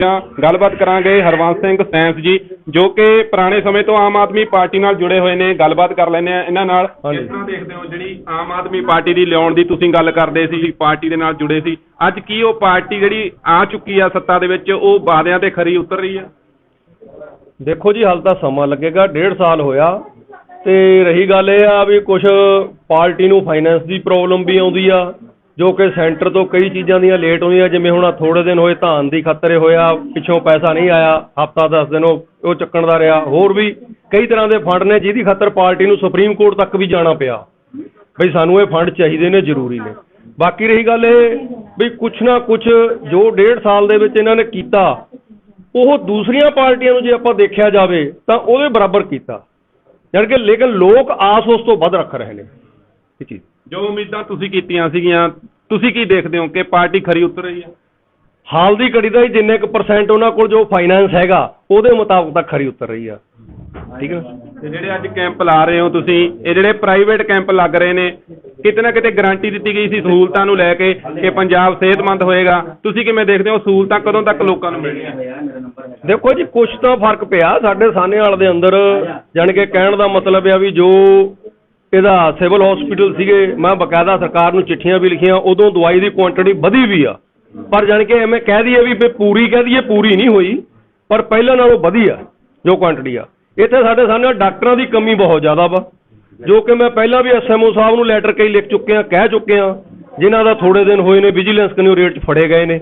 ਜਾਂ ਗੱਲਬਾਤ ਕਰਾਂਗੇ ਹਰਵੰਸ ਸਿੰਘ ਸੈਂਸ ਜੀ ਜੋ ਕਿ ਪੁਰਾਣੇ ਸਮੇਂ ਤੋਂ ਆਮ ਆਦਮੀ ਪਾਰਟੀ ਨਾਲ ਜੁੜੇ ਹੋਏ ਨੇ ਗੱਲਬਾਤ ਕਰ ਲੈਂਦੇ ਆ ਇਹਨਾਂ ਨਾਲ। ਕਿਸ ਤਰ੍ਹਾਂ ਦੇਖਦੇ ਹੋ ਜਿਹੜੀ ਆਮ ਆਦਮੀ ਪਾਰਟੀ ਦੀ ਲਿਆਉਣ ਦੀ ਤੁਸੀਂ ਗੱਲ ਕਰਦੇ ਸੀ ਪਾਰਟੀ ਦੇ ਨਾਲ ਜੁੜੇ ਸੀ। ਅੱਜ ਕੀ ਉਹ ਪਾਰਟੀ ਜਿਹੜੀ ਆ ਚੁੱਕੀ ਆ ਸੱਤਾ ਦੇ ਵਿੱਚ ਉਹ ਵਾਅਦਿਆਂ ਤੇ ਖਰੀ ਉਤਰ ਰਹੀ ਆ? ਦੇਖੋ ਜੀ ਹਾਲ ਤਾਂ ਸਮਾਂ ਲੱਗੇਗਾ ਡੇਢ ਸਾਲ ਹੋਇਆ। ਤੇ ਰਹੀ ਗੱਲ ਇਹ ਆ ਵੀ ਕੁਝ ਪਾਰਟੀ ਨੂੰ ਫਾਈਨੈਂਸ ਦੀ ਪ੍ਰੋਬਲਮ ਵੀ ਆਉਂਦੀ ਆ। ਜੋ ਕਿ ਸੈਂਟਰ ਤੋਂ ਕਈ ਚੀਜ਼ਾਂ ਦੀਆਂ ਲੇਟ ਹੋਈਆਂ, ਜਿਵੇਂ ਹੁਣ ਥੋੜੇ ਦਿਨ ਹੋਏ ਧਾਨ ਦੀ ਖਤਰੇ ਹੋਇਆ, ਪਿੱਛੋਂ ਪੈਸਾ ਨਹੀਂ ਆਇਆ, ਹਫਤਾ 10 ਦਿਨ ਉਹ ਚੱਕਣ ਦਾ ਰਿਹਾ। ਹੋਰ ਵੀ ਕਈ ਤਰ੍ਹਾਂ ਦੇ ਫੰਡ ਨੇ, ਜਿਹਦੀ ਖਾਤਰ ਪਾਰਟੀ ਨੂੰ ਸੁਪਰੀਮ ਕੋਰਟ ਤੱਕ ਵੀ ਜਾਣਾ ਪਿਆ। ਬਈ ਸਾਨੂੰ ਇਹ ਫੰਡ ਚਾਹੀਦੇ ਨੇ, ਜ਼ਰੂਰੀ ਨੇ। ਬਾਕੀ ਰਹੀ ਗੱਲ ਇਹ ਵੀ ਕੁਛ ਨਾ ਕੁਛ ਜੋ ਡੇਢ ਸਾਲ ਦੇ ਵਿੱਚ ਇਹਨਾਂ ਨੇ ਕੀਤਾ, ਉਹ ਦੂਸਰੀਆਂ ਪਾਰਟੀਆਂ ਨੂੰ ਜੇ ਆਪਾਂ ਦੇਖਿਆ ਜਾਵੇ, ਤਾਂ ਉਹਦੇ ਬਰਾਬਰ ਕੀਤਾ। ਜਾਣੀ ਕਿ ਲੇਕਿਨ ਲੋਕ ਆਸ ਉਸ ਤੋਂ ਵੱਧ ਰੱਖ ਰਹੇ ਨੇ। ਇਹ ਚੀਜ਼ ਜੋ ਉਮੀਦਾਂ ਤੁਸੀਂ ਕੀਤੀਆਂ ਸੀਗੀਆਂ ਤੁਸੀਂ ਕੀ ਦੇਖਦੇ ਹੋ ਕਿ ਪਾਰਟੀ ਖਰੀ ਉਤਰ ਰਹੀ ਆ ਹਾਲ ਦੀ ਘੜੀ ਦਾ ਹੀ ਜਿੰਨੇ ਕੁ ਪਰਸੈਂਟ ਉਹਨਾਂ ਕੋਲ ਜੋ ਫਾਈਨੈਂਸ ਹੈਗਾ ਉਹਦੇ ਮੁਤਾਬਕ ਤਾਂ ਖਰੀ ਉਤਰ ਰਹੀ ਆ। ਠੀਕ ਹੈ? ਤੇ ਜਿਹੜੇ ਅੱਜ ਕੈਂਪ ਲਾ ਰਹੇ ਹੋ ਤੁਸੀਂ ਇਹ ਜਿਹੜੇ ਪ੍ਰਾਈਵੇਟ ਕੈਂਪ ਲੱਗ ਰਹੇ ਨੇ ਕਿਤੇ ਨਾ ਕਿਤੇ ਗਾਰੰਟੀ ਦਿੱਤੀ ਗਈ ਸੀ ਸਹੂਲਤਾਂ ਨੂੰ ਲੈ ਕੇ ਕਿ ਪੰਜਾਬ ਸਿਹਤਮੰਦ ਹੋਏਗਾ। ਤੁਸੀਂ ਕਿਵੇਂ ਦੇਖਦੇ ਹੋ ਸਹੂਲਤਾਂ ਕਦੋਂ ਤੱਕ ਲੋਕਾਂ ਨੂੰ ਮਿਲਣੀਆਂ? ਦੇਖੋ ਜੀ ਕੁਛ ਤਾਂ ਫ਼ਰਕ ਪਿਆ ਸਾਡੇ ਸਾਨੇਵਾਲ ਦੇ ਅੰਦਰ। ਜਾਣੀ ਕਿ ਕਹਿਣ ਦਾ ਮਤਲਬ ਆ ਵੀ ਜੋ ਇਹਦਾ ਸਿਵਲ ਹਸਪੀਟਲ ਸੀਗੇ। ਮੈਂ ਬਕਾਇਦਾ ਸਰਕਾਰ ਨੂੰ ਚਿੱਠੀਆਂ ਵੀ ਲਿਖੀਆਂ, ਉਦੋਂ ਦਵਾਈ ਦੀ ਕੁਆਂਟੀਟੀ ਵਧੀ ਵੀ ਆ। ਪਰ ਜਾਣੀ ਕਿ ਐਵੇਂ ਕਹਿ ਦਈਏ ਵੀ ਪੂਰੀ ਕਹਿ ਦਈਏ, ਪੂਰੀ ਨਹੀਂ ਹੋਈ, ਪਰ ਪਹਿਲਾਂ ਨਾਲੋਂ ਵਧੀ ਆ, ਜੋ ਕੁਆਂਟੀਟੀ ਆ। ਇੱਥੇ ਸਾਡੇ ਸਾਹਮਣੇ ਡਾਕਟਰਾਂ ਦੀ ਕਮੀ ਬਹੁਤ ਜ਼ਿਆਦਾ ਵਾ। ਜੋ ਕਿ ਮੈਂ ਪਹਿਲਾਂ ਵੀ ਐਸਐਮਓ ਸਾਹਿਬ ਨੂੰ ਲੈਟਰ ਕਈ ਲਿਖ ਚੁੱਕੇ ਆ, ਕਹਿ ਚੁੱਕੇ ਆ, ਜਿਨ੍ਹਾਂ ਦਾ ਥੋੜੇ ਦਿਨ ਹੋਏ ਨੇ ਵਿਜੀਲੈਂਸ ਕਨਿਓ ਰੇਟ 'ਚ ਫੜੇ ਗਏ ਨੇ।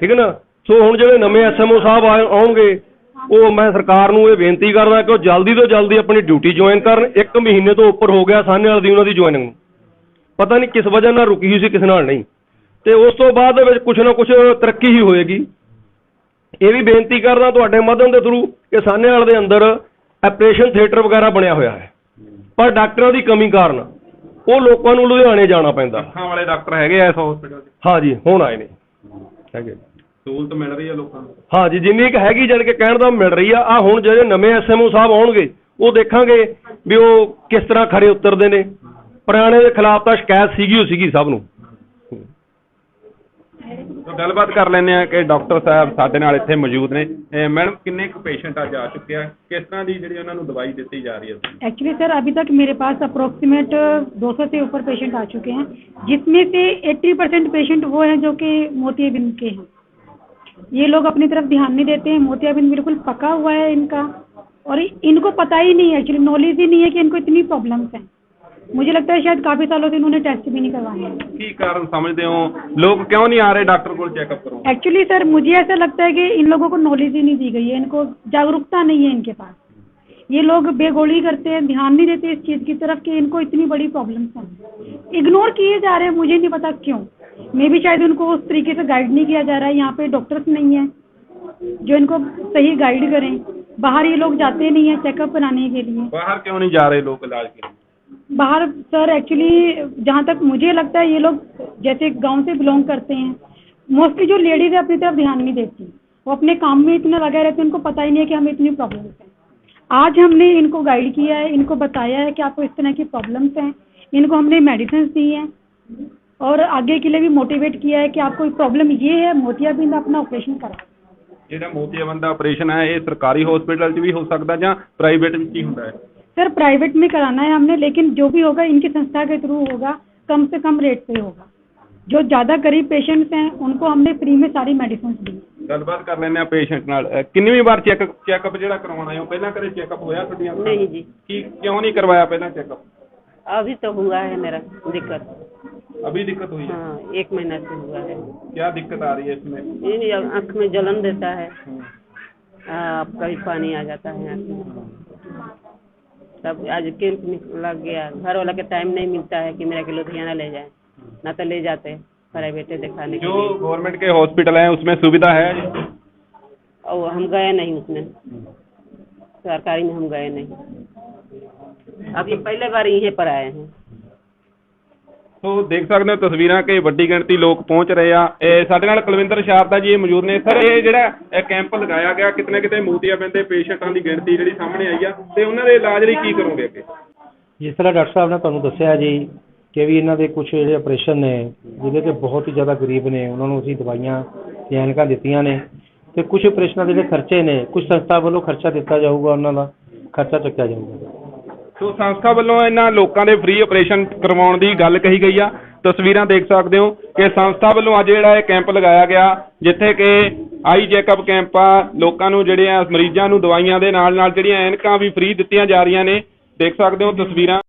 ਠੀਕ ਹੈ ਨਾ? ਸੋ ਹੁਣ ਜਿਹੜੇ ਨਵੇਂ ਐਸਐਮਓ ਸਾਹਿਬ ਆਉਣਗੇ ਉਹ ਮੈਂ ਸਰਕਾਰ ਨੂੰ ਇਹ ਬੇਨਤੀ ਕਰਦਾ ਕਿ ਉਹ ਜਲਦੀ ਤੋਂ ਜਲਦੀ ਆਪਣੀ ਡਿਊਟੀ ਜੁਆਇਨ ਕਰਨ। ਇੱਕ ਮਹੀਨੇ ਤੋਂ ਉੱਪਰ ਹੋ ਗਿਆ ਸਾਹਨੇ ਵਾਲ ਦੀ ਉਹਨਾਂ ਦੀ ਜੁਆਇਨਿੰਗ ਨੂੰ। ਪਤਾ ਨਹੀਂ ਕਿਸ ਵਜ੍ਹਾ ਨਾਲ ਰੁਕੀ ਹੋਈ ਸੀ ਕਿਸ ਨਾਲ ਨਹੀਂ। ਤੇ ਉਸ ਤੋਂ ਬਾਅਦ ਦੇ ਵਿੱਚ ਕੁਝ ਨਾ ਕੁਝ ਤਰੱਕੀ ਹੀ ਹੋਏਗੀ। ਇਹ ਵੀ ਬੇਨਤੀ ਕਰਦਾ ਤੁਹਾਡੇ ਮਾਧਿਅਮ ਦੇ ਥਰੂ ਕਿ ਸਾਹਨੇ ਵਾਲ ਦੇ ਅੰਦਰ ਆਪਰੇਸ਼ਨ ਥੀਏਟਰ ਵਗੈਰਾ ਬਣਿਆ ਹੋਇਆ ਹੈ। ਪਰ ਡਾਕਟਰਾਂ ਦੀ ਕਮੀ ਕਾਰਨ ਉਹ ਲੋਕਾਂ ਨੂੰ ਲੁਧਿਆਣੇ ਜਾਣਾ ਪੈਂਦਾ। ਅੱਖਾਂ ਵਾਲੇ ਡਾਕਟਰ ਹੈਗੇ ਇਸ ਹਸਪੀਟਲ 'ਚ? ਹਾਂਜੀ ਹੁਣ ਆਏ ਨੇ। ਹੈਗੇ ਸਹੂਲਤ ਮਿਲ ਰਹੀ ਆ ਲੋਕਾਂ ਨੂੰ ਹਾਂ ਜੀ ਜਿੰਨੀ ਕੁ ਹੈਗੀ ਜਾਣੀ ਕਿ ਕਹਿਣ ਦਾ ਮਿਲ ਰਹੀ ਆ ਆ ਹੁਣ ਜਿਹੜੇ ਨਵੇਂ ਐਸਐਮਓ ਸਾਹਿਬ ਆਉਣਗੇ ਉਹ ਦੇਖਾਂਗੇ ਵੀ ਉਹ ਕਿਸ ਤਰ੍ਹਾਂ ਖੜੇ ਉਤਰਦੇ ਨੇ ਪੁਰਾਣੇ ਦੇ ਖਿਲਾਫ ਤਾਂ ਸ਼ਿਕਾਇਤ ਸੀਗੀ ਉਹ ਸੀਗੀ ਸਭ ਨੂੰ ਤਾਂ ਗੱਲਬਾਤ ਕਰ ਲੈਂਦੇ ਆ ਕਿ ਡਾਕਟਰ ਸਾਹਿਬ ਸਾਡੇ ਨਾਲ ਇੱਥੇ ਮੌਜੂਦ ਨੇ ਇਹ ਮੈਡਮ ਕਿੰਨੇ ਕੁ ਪੇਸ਼ੈਂਟ ਅੱਜ ਆ ਚੁੱਕੇ ਆ ਕਿਸ ਤਰ੍ਹਾਂ ਦੀ ਜਿਹੜੀ ਉਹਨਾਂ ਨੂੰ ਦਵਾਈ ਦਿੱਤੀ ਜਾ ਰਹੀ ਹੈ एक्चुअली सर अभी तक मेरे पास अप्रोक्सीमेट 200 से ऊपर पेशेंट आ चुके हैं जिसमें से 80 परसेंट पेशेंट वो हैं जो कि मोतियाबिंद के हैं ये लोग अपनी तरफ़ ध्यान नहीं देते हैं। मोतियाबिंद बिल्कुल पका हुआ है इनका। और इनको पता ही नहीं है एक्चुअली नॉलेज ही नहीं है कि इनको इतनी प्रॉब्लम्स हैं। मुझे लगता है शायद काफ़ी सालों से इन्होंने टेस्ट भी नहीं करवाए की कारण समझते हो? लोग क्यों नहीं आ रहे? डॉक्टर को चेकअप करो। एक्चुअली सर मुझे ऐसा लगता है कि इन लोगों को नॉलेज ही नहीं दी गई है। इनको जागरूकता नहीं है इनके पास। ये लोग बेगोली करते हैं ध्यान नहीं देते इस चीज़ की तरफ़ कि इनको इतनी बड़ी प्रॉब्लम्स हैं। इग्नोर किए जा रहे हैं मुझे नहीं पता क्यों। मे भी शायद उनको उस तरीके से गाइड नहीं किया जा रहा है यहाँ पे डॉक्टर्स नहीं है जो इनको सही गाइड करें। बाहर ये लोग जाते नहीं है चेकअप कराने के लिए। बाहर क्यों नहीं जा रहे लोग इलाज के लिए? बाहर सर एक्चुअली जहाँ तक मुझे लगता है ये लोग जैसे गाँव से बिलोंग करते हैं। मोस्टली जो लेडीज़ है अपनी तरफ़ ध्यान नहीं देती। वो अपने काम में इतना लगे रहते हैं उनको पता ही नहीं है कि हमें इतनी प्रॉब्लम है। आज हमने इनको गाइड किया है इनको बताया है कि आपको इस तरह की प्रॉब्लम्स हैं। इनको हमने मेडिसिन दी हैं। और आगे के लिए भी मोटिवेट किया है कि आपको प्रॉब्लम ये है मोतियाबिंद अपना ऑपरेशन कराओ ਜਿਹੜਾ ਮੋਤੀਆਬੰਦ ਦਾ ਆਪਰੇਸ਼ਨ ਹੈ ਇਹ ਸਰਕਾਰੀ ਹਸਪੀਟਲ 'ਚ ਵੀ ਹੋ ਸਕਦਾ ਜਾਂ ਪ੍ਰਾਈਵੇਟ ਵਿੱਚ ਹੀ ਹੁੰਦਾ ਹੈ सर प्राइवेट में कराना है हमने लेकिन जो भी होगा इनकी संस्था के थ्रू होगा कम से कम रेट पे होगा जो ज़्यादा गरीब पेशेंट्स हैं उनको हमने फ्री में सारी मेडिसिन दी ਗੱਲਬਾਤ ਕਰ ਲੈਂਦੇ ਆ ਪੇਸ਼ੈਂਟ ਨਾਲ ਅਹ ਕਿੰਨੀ ਵਾਰ ਚੈੱਕ ਚੈੱਕਅਪ ਜਿਹੜਾ ਕਰਵਾਉਣਾ ਹੈ ਉਹ ਪਹਿਲਾਂ ਕਦੇ ਚੈੱਕਅਪ ਹੋਇਆ ਤੁਹਾਡੀਆਂ ਅੱਖਾਂ ਦਾ? नहीं जी ਕੀ ਕਿਉਂ ਨਹੀਂ ਕਰਵਾਇਆ ਪਹਿਲਾਂ ਚੈੱਕਅਪ अभी तो हुआ है मेरा दिक्कत अभी दिक्कत हुई है? हाँ एक महीना से हुआ है। क्या दिक्कत आ रही है इसमें? ये नहीं, आँख में जलन देता है। हाँ, कभी पानी आ जाता है आँख में। तब आज कैंप लग गया। घर वाला के टाइम नहीं मिलता है कि मेरा के लुधियाना ले जाए। ना तो ले जाते प्राइवेट दिखाने के जो गवर्नमेंट के हॉस्पिटल हैं उसमें सुविधा है? और हम गए नहीं उसमें। सरकारी में हम गए नहीं। अभी पहले बार यहीं पर आए हैं। ਸੋ ਦੇਖ ਸਕਦੇ ਹੋ ਤਸਵੀਰਾਂ ਕਿ ਵੱਡੀ ਗਿਣਤੀ ਲੋਕ ਪਹੁੰਚ ਰਹੇ ਆ। ਇਹ ਸਾਡੇ ਨਾਲ ਕੁਲਵਿੰਦਰ ਸ਼ਾਰਦਾ ਜੀ ਇਹ ਮੌਜੂਦ ਨੇ। ਸਰ, ਇਹ ਜਿਹੜਾ, ਇਹ ਕੈਂਪ ਲਗਾਇਆ ਗਿਆ, ਕਿਤਨੇ ਕਿਤੇ ਮੋਤੀਆਬਿੰਦ ਦੇ ਪੇਸ਼ੈਂਟਾਂ ਦੀ ਗਿਣਤੀ ਜਿਹੜੀ ਸਾਹਮਣੇ ਆਈ ਆ। ਤੇ ਉਹਨਾਂ ਦੇ ਇਲਾਜ ਲਈ ਕੀ ਕਰੋਗੇ ਅੱਗੇ? ਜਿਸ ਤਰ੍ਹਾਂ ਡਾਕਟਰ ਸਾਹਿਬ ਨੇ ਤੁਹਾਨੂੰ ਦੱਸਿਆ ਜੀ ਕਿ ਵੀ ਇਹਨਾਂ ਦੇ ਕੁਝ ਜਿਹੜੇ ਆਪਰੇਸ਼ਨ ਨੇ, ਜਿਹਦੇ ਕਿ ਬਹੁਤ ਹੀ ਜ਼ਿਆਦਾ ਗਰੀਬ ਨੇ, ਉਹਨਾਂ ਨੂੰ ਅਸੀਂ ਦਵਾਈਆਂ ਤੇ ਐਨਕਾਂ ਦਿੱਤੀਆਂ ਨੇ। ਤੇ ਕੁਝ ਆਪਰੇਸ਼ਨਾਂ ਦੇ ਜਿਹੜੇ ਖਰਚੇ ਨੇ ਕੁਝ ਸੰਸਥਾ ਵੱਲੋਂ ਖਰਚਾ ਦਿੱਤਾ ਜਾਊਗਾ ਉਹਨਾਂ ਦਾ, ਖਰਚਾ ਚੱਕਿਆ ਜਾਊਗਾ। ਸੋ ਸੰਸਥਾ ਵੱਲੋਂ ਇਹਨਾਂ ਲੋਕਾਂ ਦੇ ਫ੍ਰੀ ਆਪਰੇਸ਼ਨ ਕਰਵਾਉਣ ਦੀ ਗੱਲ ਕਹੀ ਗਈ ਆ। ਤਸਵੀਰਾਂ ਦੇਖ ਸਕਦੇ ਹੋ ਕਿ ਸੰਸਥਾ ਵੱਲੋਂ ਅੱਜ ਜਿਹੜਾ ਇਹ ਕੈਂਪ ਲਗਾਇਆ ਗਿਆ, ਜਿੱਥੇ ਕਿ ਆਈ ਚੈੱਕਅਪ ਕੈਂਪ ਆ, ਲੋਕਾਂ ਨੂੰ ਜਿਹੜੇ ਆ, ਮਰੀਜ਼ਾਂ ਨੂੰ ਦਵਾਈਆਂ ਦੇ ਨਾਲ ਨਾਲ ਜਿਹੜੀਆਂ ਐਨਕਾਂ ਵੀ ਫ੍ਰੀ ਦਿੱਤੀਆਂ ਜਾ ਰਹੀਆਂ ਨੇ। ਦੇਖ ਸਕਦੇ ਹੋ ਤਸਵੀਰਾਂ।